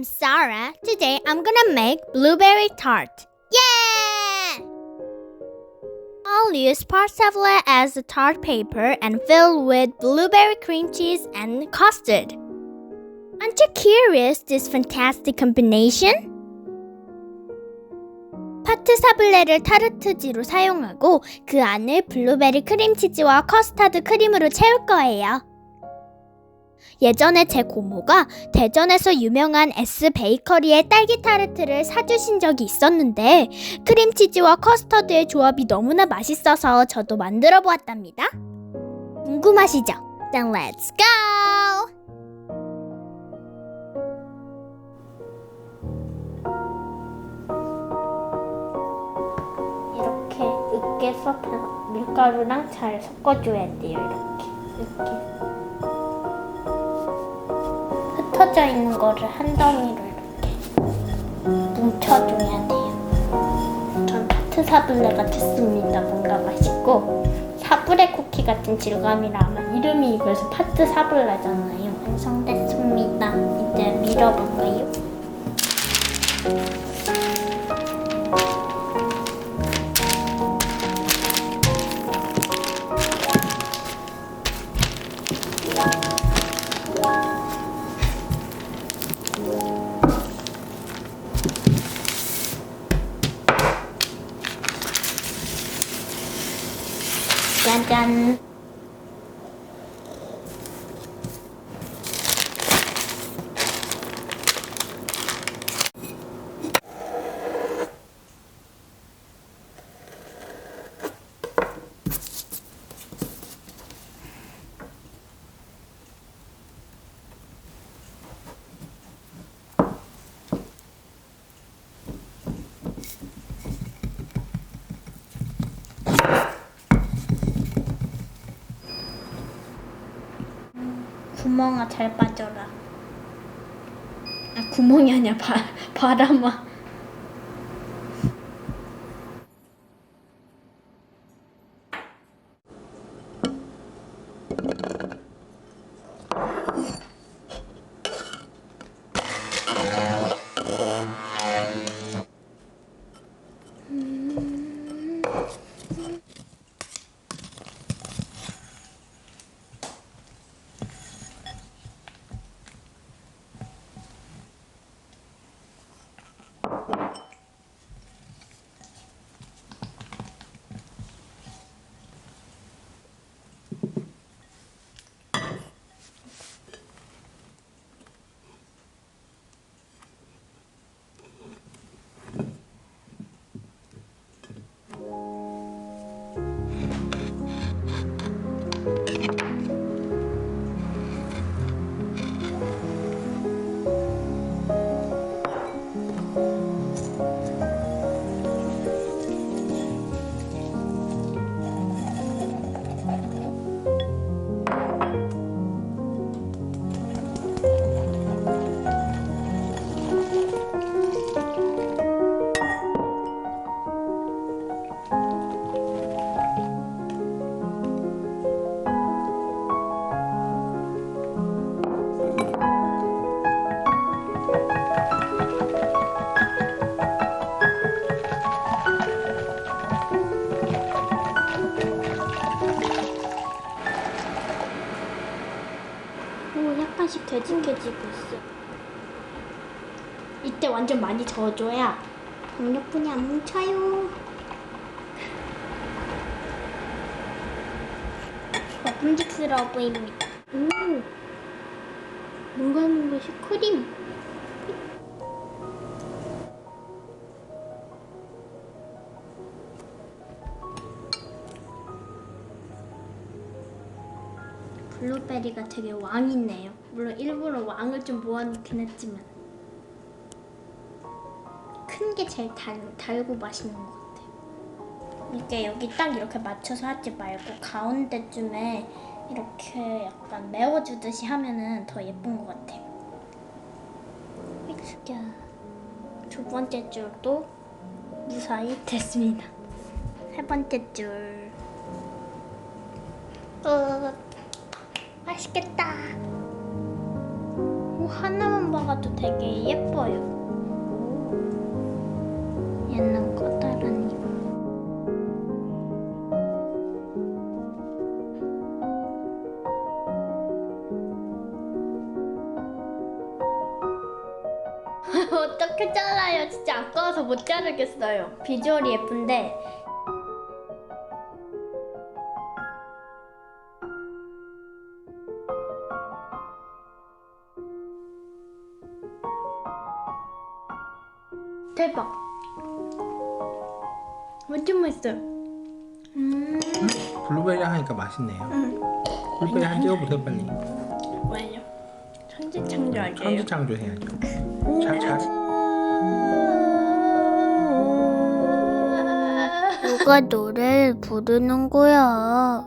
I'm Sarah. Today I'm gonna make blueberry tart. Yeah! I'll use Parsevla as the tart paper and fill with blueberry cream cheese and custard. Aren't you curious this fantastic combination? 파트 사블레를 타르트지로 사용하고 그 안을 블루베리 크림치즈와 커스타드 크림으로 채울 거예요. 예전에 제 고모가 대전에서 유명한 S 베이커리의 딸기 타르트를 사주신 적이 있었는데 크림치즈와 커스터드의 조합이 너무나 맛있어서 저도 만들어 보았답니다. 궁금하시죠? Then let's go! 이렇게 으깨 섞어서 밀가루랑 잘 섞어줘야 돼요. 이렇게 이렇게 흩어져 있는 거를 한 덩이로 이렇게 뭉쳐줘야 돼요. 전 파트 사블레가 좋습니다. 뭔가 맛있고 사브레 쿠키 같은 질감이라 아마 이름이 그래서 파트 사블레잖아요. 완성됐습니다. 이제 밀어볼까요? 짜잔. 구멍아 잘 빠져라. 아 구멍이 아니야 바 바람아. 오 약간씩 되진개지고 있어. 이때 완전 많이 저어줘야 강력분이 안 뭉쳐요. 먹음직스러워 보입니다. 오, 뭔가 있는 것이 크림. 블루베리가 되게 왕이네요. 물론 일부러 왕을 좀 모아놓긴 했지만 큰 게 제일 달, 달고 맛있는 것 같아요. 이게 여기 딱 이렇게 맞춰서 하지 말고 가운데쯤에 이렇게 약간 메워주듯이 하면은 더 예쁜 것 같아요. 자, 두 번째 줄도 무사히 됐습니다. 세 번째 줄. 어, 맛있겠다. 우와, 하나만 봐도 되게 예뻐요. 얘는 커다란 이거. 어떻게 잘라요? 진짜 아까워서 못 자르겠어요. 비주얼이 예쁜데 대박. 완전 맛있어요. 음, 블루베리 하니까 맛있네요. 음. 블루베리 한 찍어보세요 빨리. 왜요? 천지창조 하게요. 천지창조 해야죠. 잘 잘. 누가 노래를 부르는 거야?